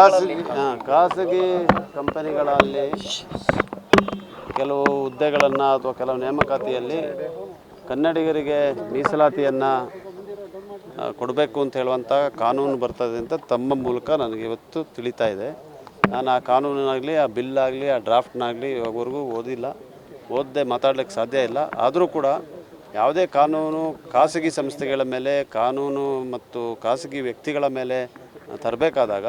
ಖಾಸಗಿ ಖಾಸಗಿ ಕಂಪನಿಗಳಲ್ಲಿ ಕೆಲವು ಹುದ್ದೆಗಳನ್ನು ಅಥವಾ ಕೆಲವು ನೇಮಕಾತಿಯಲ್ಲಿ ಕನ್ನಡಿಗರಿಗೆ ಮೀಸಲಾತಿಯನ್ನು ಕೊಡಬೇಕು ಅಂತ ಹೇಳುವಂಥ ಕಾನೂನು ಬರ್ತದೆ ಅಂತ ತಮ್ಮ ಮೂಲಕ ನನಗೆ ಇವತ್ತು ತಿಳಿತಾ ಇದೆ. ನಾನು ಆ ಕಾನೂನಾಗಲಿ ಆ ಬಿಲ್ ಆಗಲಿ ಆ ಡ್ರಾಫ್ಟ್ನಾಗಲಿ ಇವಾಗವರೆಗೂ ಓದಿಲ್ಲ. ಓದದೆ ಮಾತಾಡ್ಲಿಕ್ಕೆ ಸಾಧ್ಯ ಇಲ್ಲ. ಆದರೂ ಕೂಡ ಯಾವುದೇ ಕಾನೂನು ಖಾಸಗಿ ಸಂಸ್ಥೆಗಳ ಮೇಲೆ, ಕಾನೂನು ಮತ್ತು ಖಾಸಗಿ ವ್ಯಕ್ತಿಗಳ ಮೇಲೆ ತರಬೇಕಾದಾಗ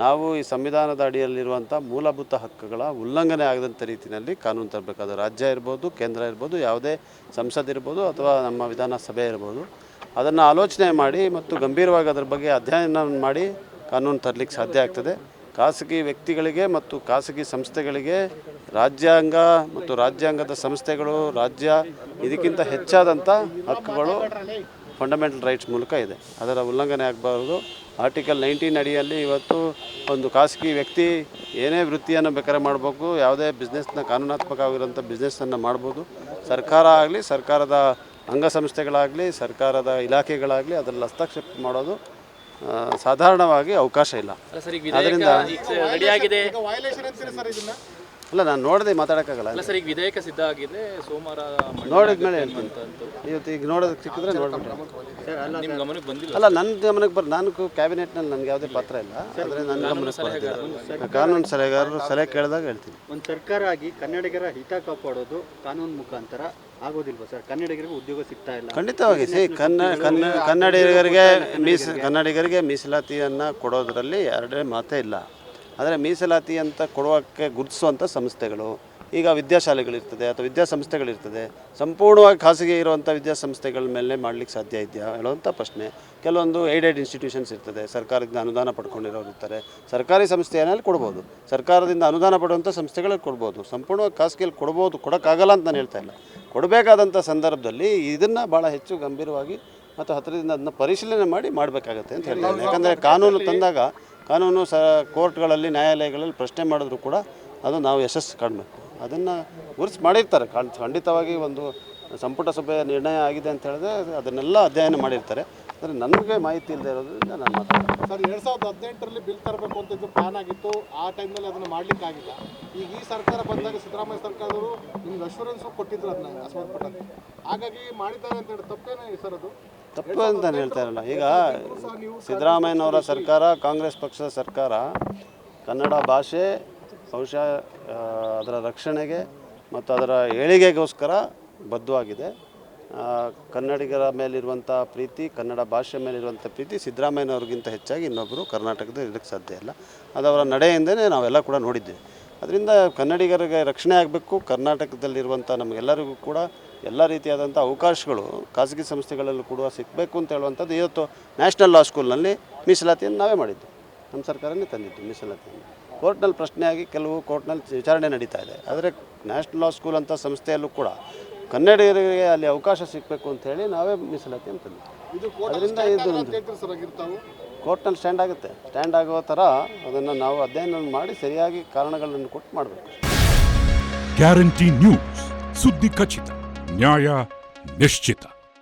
ನಾವು ಈ ಸಂವಿಧಾನದ ಅಡಿಯಲ್ಲಿರುವಂಥ ಮೂಲಭೂತ ಹಕ್ಕುಗಳ ಉಲ್ಲಂಘನೆ ಆಗದಂಥ ರೀತಿಯಲ್ಲಿ ಕಾನೂನು ತರಬೇಕಾದ ರಾಜ್ಯ ಇರ್ಬೋದು, ಕೇಂದ್ರ ಇರ್ಬೋದು, ಯಾವುದೇ ಸಂಸದ್ ಇರ್ಬೋದು ಅಥವಾ ನಮ್ಮ ವಿಧಾನಸಭೆ ಇರ್ಬೋದು, ಅದನ್ನು ಆಲೋಚನೆ ಮಾಡಿ ಮತ್ತು ಗಂಭೀರವಾಗಿ ಅದರ ಬಗ್ಗೆ ಅಧ್ಯಯನ ಮಾಡಿ ಕಾನೂನು ತರಲಿಕ್ಕೆ ಸಾಧ್ಯ ಆಗ್ತದೆ. ಖಾಸಗಿ ವ್ಯಕ್ತಿಗಳಿಗೆ ಮತ್ತು ಖಾಸಗಿ ಸಂಸ್ಥೆಗಳಿಗೆ ರಾಜ್ಯಾಂಗ ಮತ್ತು ರಾಜ್ಯಾಂಗದ ಸಂಸ್ಥೆಗಳು, ರಾಜ್ಯ ಇದಕ್ಕಿಂತ ಹೆಚ್ಚಾದಂಥ ಹಕ್ಕುಗಳು ಫಂಡಮೆಂಟಲ್ ರೈಟ್ಸ್ ಮೂಲಕ ಇದೆ. ಅದರ ಉಲ್ಲಂಘನೆ ಆಗಬಾರ್ದು. ಆರ್ಟಿಕಲ್ ನೈನ್ಟೀನ್ ಅಡಿಯಲ್ಲಿ ಇವತ್ತು ಒಂದು ಖಾಸಗಿ ವ್ಯಕ್ತಿ ಏನೇ ವೃತ್ತಿಯನ್ನು ಬೇಕಾದ್ರೆ ಮಾಡಬೇಕು ಯಾವುದೇ ಬಿಸ್ನೆಸ್ನ ಕಾನೂನಾತ್ಮಕವಾಗಿರುವಂಥ ಬಿಸ್ನೆಸ್ಸನ್ನು ಮಾಡ್ಬೋದು. ಸರ್ಕಾರ ಆಗಲಿ ಸರ್ಕಾರದ ಅಂಗಸಂಸ್ಥೆಗಳಾಗಲಿ ಸರ್ಕಾರದ ಇಲಾಖೆಗಳಾಗಲಿ ಅದರಲ್ಲಿ ಹಸ್ತಕ್ಷೇಪ ಮಾಡೋದು ಸಾಧಾರಣವಾಗಿ ಅವಕಾಶ ಇಲ್ಲ. ಅಲ್ಲ ಅಲ್ಲ ನಾನು ನೋಡದೆ ಮಾತಾಡೋಕ್ಕಾಗಲ್ಲ. ಅಲ್ಲ ಸರ್ ಈಗ ವಿಧೇಯಕ ಸಿದ್ಧ ಆಗಿದೆ ಸೋಮವಾರ ನೋಡಿದ ಹೇಳ್ತೀನಿ. ಅಂತ ಇವತ್ತು ಈಗ ನೋಡೋದಕ್ಕೆ ಸಿಕ್ಕಿದ್ರೆ ನೋಡ್ಬಿಟ್ಟು ನಿಮ್ಮ ಗಮನಕ್ಕೆ ಬಂದಿಲ್ಲ? ಅಲ್ಲ ನನ್ನ ಗಮನಕ್ಕೆ ಬರ್ ನಾನು ಕ್ಯಾಬಿನೆಟ್ನಲ್ಲಿ ನನಗೆ ಯಾವುದೇ ಪಾತ್ರ ಇಲ್ಲ. ಆದರೆ ನನ್ನ ಗಮನಕ್ಕೆ ಬರ್ತಿಲ್ಲ ಕಾನೂನು ಸಲಹೆಗಾರರು ಸಲಹೆ ಕೇಳಿದಾಗ ಹೇಳ್ತೀನಿ. ಒಂದು ಸರ್ಕಾರ ಆಗಿ ಕನ್ನಡಿಗರ ಹಿತ ಕಾಪಾಡೋದು ಕಾನೂನು ಮುಖಾಂತರ ಆಗೋದಿಲ್ವಾ ಸರ್? ಕನ್ನಡಿಗರಿಗೆ ಉದ್ಯೋಗ ಸಿಗ್ತಾ ಇಲ್ಲ. ಖಂಡಿತವಾಗಿ ಸಿ ಕನ್ನ ಕನ್ನ ಕನ್ನಡಿಗರಿಗೆ ಮೀಸ ಕನ್ನಡಿಗರಿಗೆ ಮೀಸಲಾತಿಯನ್ನು ಕೊಡೋದರಲ್ಲಿ ಎರಡೇ ಮಾತೇ ಇಲ್ಲ. ಆದರೆ ಮೀಸಲಾತಿ ಅಂತ ಕೊಡುವಕ್ಕೆ ಗುರುತಿಸುವಂಥ ಸಂಸ್ಥೆಗಳು, ಈಗ ವಿದ್ಯಾಶಾಲೆಗಳಿರ್ತದೆ ಅಥವಾ ವಿದ್ಯಾಸಂಸ್ಥೆಗಳಿರ್ತದೆ, ಸಂಪೂರ್ಣವಾಗಿ ಖಾಸಗಿ ಇರುವಂಥ ವಿದ್ಯಾಸಂಸ್ಥೆಗಳ ಮೇಲೆ ಮಾಡಲಿಕ್ಕೆ ಸಾಧ್ಯ ಇದೆಯಾ ಹೇಳುವಂಥ ಪ್ರಶ್ನೆ. ಕೆಲವೊಂದು ಏಡೆಡ್ ಇನ್ಸ್ಟಿಟ್ಯೂಷನ್ಸ್ ಇರ್ತದೆ, ಸರ್ಕಾರದಿಂದ ಅನುದಾನ ಪಡ್ಕೊಂಡಿರೋರು ಇರ್ತಾರೆ, ಸರ್ಕಾರಿ ಸಂಸ್ಥೆಯಲ್ಲಿ ಕೊಡ್ಬೋದು, ಸರ್ಕಾರದಿಂದ ಅನುದಾನ ಪಡುವಂಥ ಸಂಸ್ಥೆಗಳಿಗೆ ಕೊಡ್ಬೋದು, ಸಂಪೂರ್ಣವಾಗಿ ಖಾಸಗಿಯಲ್ಲಿ ಕೊಡ್ಬೋದು, ಕೊಡೋಕ್ಕಾಗಲ್ಲ ಅಂತ ನಾನು ಹೇಳ್ತಾ ಇಲ್ಲ. ಕೊಡಬೇಕಾದಂಥ ಸಂದರ್ಭದಲ್ಲಿ ಇದನ್ನು ಭಾಳ ಹೆಚ್ಚು ಗಂಭೀರವಾಗಿ ಮತ್ತು ಹತ್ತಿರದಿಂದ ಅದನ್ನ ಪರಿಶೀಲನೆ ಮಾಡಿ ಮಾಡಬೇಕಾಗತ್ತೆ ಅಂತ ಹೇಳ್ತಾರೆ ಯಾಕಂದರೆ ಕಾನೂನು ತಂದಾಗ ಕಾನೂನು ಸ ಕೋರ್ಟ್ಗಳಲ್ಲಿ ನ್ಯಾಯಾಲಯಗಳಲ್ಲಿ ಪ್ರಶ್ನೆ ಮಾಡಿದ್ರು ಕೂಡ ಅದು ನಾವು ಯಶಸ್ಸು ಕಾಣಬೇಕು. ಅದನ್ನು ಗುರುತು ಮಾಡಿರ್ತಾರೆ. ಖಂಡ್- ಖಂಡಿತವಾಗಿ ಒಂದು ಸಂಪುಟ ಸಭೆಯ ನಿರ್ಣಯ ಆಗಿದೆ ಅಂತ ಹೇಳಿದ್ರೆ ಅದನ್ನೆಲ್ಲ ಅಧ್ಯಯನ ಮಾಡಿರ್ತಾರೆ. ಆದರೆ ನನಗೆ ಮಾಹಿತಿ ಇಲ್ಲದೆ ಇರೋದ್ರಿಂದ ನಾನು ಮಾತಾಡ್ತೀನಿ ಸರ್ ಎರಡು ಸಾವಿರದ ಹದಿನೆಂಟರಲ್ಲಿ ಬಿಲ್ ತರಬೇಕು ಅಂತಿದ್ದು ಇದು ಪ್ಲಾನ್ ಆಗಿತ್ತು. ಆ ಟೈಮ್ನಲ್ಲಿ ಅದನ್ನು ಮಾಡ್ಲಿಕ್ಕೆ ಆಗಿಲ್ಲ. ಈಗ ಈ ಸರ್ಕಾರ ಬಂದಾಗ ಸಿದ್ದರಾಮಯ್ಯ ಸರ್ಕಾರದವರು ನಿಮ್ಗೆ ಅಶ್ಯೂರೆನ್ಸು ಕೊಟ್ಟಿದ್ರು ಅದನ್ನ ಸಂಬಂಧಪಟ್ಟಂತೆ ಹಾಗಾಗಿ ಮಾಡಿದ್ದಾರೆ ಅಂತ ಹೇಳಿ ತಪ್ಪೇನೇ ಸರ್ ಅದು? ತಪ್ಪು ಅಂತ ನಾನು ಈಗ ಸಿದ್ದರಾಮಯ್ಯನವರ ಸರ್ಕಾರ, ಕಾಂಗ್ರೆಸ್ ಪಕ್ಷದ ಸರ್ಕಾರ ಕನ್ನಡ ಭಾಷೆ ಬಹುಶಃ ಅದರ ರಕ್ಷಣೆಗೆ ಮತ್ತು ಅದರ ಏಳಿಗೆಗೋಸ್ಕರ ಬದ್ಧವಾಗಿದೆ. ಕನ್ನಡಿಗರ ಮೇಲಿರುವಂಥ ಪ್ರೀತಿ, ಕನ್ನಡ ಭಾಷೆ ಮೇಲಿರುವಂಥ ಪ್ರೀತಿ ಸಿದ್ದರಾಮಯ್ಯನವ್ರಿಗಿಂತ ಹೆಚ್ಚಾಗಿ ಇನ್ನೊಬ್ಬರು ಕರ್ನಾಟಕದಲ್ಲಿ ಇರೋಕ್ಕೆ ಸಾಧ್ಯ ಇಲ್ಲ. ಅದು ಅವರ ನಡೆಯಿಂದನೇ ನಾವೆಲ್ಲ ಕೂಡ ನೋಡಿದ್ದೇವೆ. ಅದರಿಂದ ಕನ್ನಡಿಗರಿಗೆ ರಕ್ಷಣೆ ಆಗಬೇಕು. ಕರ್ನಾಟಕದಲ್ಲಿರುವಂಥ ನಮಗೆಲ್ಲರಿಗೂ ಕೂಡ ಎಲ್ಲ ರೀತಿಯಾದಂಥ ಅವಕಾಶಗಳು ಖಾಸಗಿ ಸಂಸ್ಥೆಗಳಲ್ಲೂ ಕೂಡ ಸಿಗಬೇಕು ಅಂತ ಹೇಳುವಂಥದ್ದು ಇವತ್ತು ನ್ಯಾಷನಲ್ ಲಾ ಸ್ಕೂಲ್ನಲ್ಲಿ ಮೀಸಲಾತಿಯನ್ನು ನಾವೇ ಮಾಡಿದ್ದು. ನಮ್ಮ ಸರ್ಕಾರನೇ ತಂದಿದ್ದು ಮೀಸಲಾತಿಯನ್ನು. ಕೋರ್ಟ್ನಲ್ಲಿ ಪ್ರಶ್ನೆಯಾಗಿ ಕೆಲವು ಕೋರ್ಟ್ನಲ್ಲಿ ವಿಚಾರಣೆ ನಡೀತಾ ಇದೆ. ಆದರೆ ನ್ಯಾಷನಲ್ ಲಾ ಸ್ಕೂಲ್ ಅಂತ ಸಂಸ್ಥೆಯಲ್ಲೂ ಕೂಡ ಕನ್ನಡಿಗರಿಗೆ ಅಲ್ಲಿ ಅವಕಾಶ ಸಿಗಬೇಕು ಅಂತ ಹೇಳಿ ನಾವೇ ಮೀಸಲಾತಿಯನ್ನು ತಂದಿದ್ದು. ಅದರಿಂದ ಇದು ಕೋರ್ಟ್ನಲ್ಲಿ ಸ್ಟ್ಯಾಂಡ್ ಆಗುತ್ತೆ. ಸ್ಟ್ಯಾಂಡ್ ಆಗುವ ಥರ ಅದನ್ನು ನಾವು ಅಧ್ಯಯನ ಮಾಡಿ ಸರಿಯಾಗಿ ಕಾರಣಗಳನ್ನು ಕೊಟ್ಟು ಮಾಡಬೇಕು. Guarantee news. ಸುದ್ದಿ ಖಚಿತ. ನ್ಯಾಯ ನಿಶ್ಚಿತ.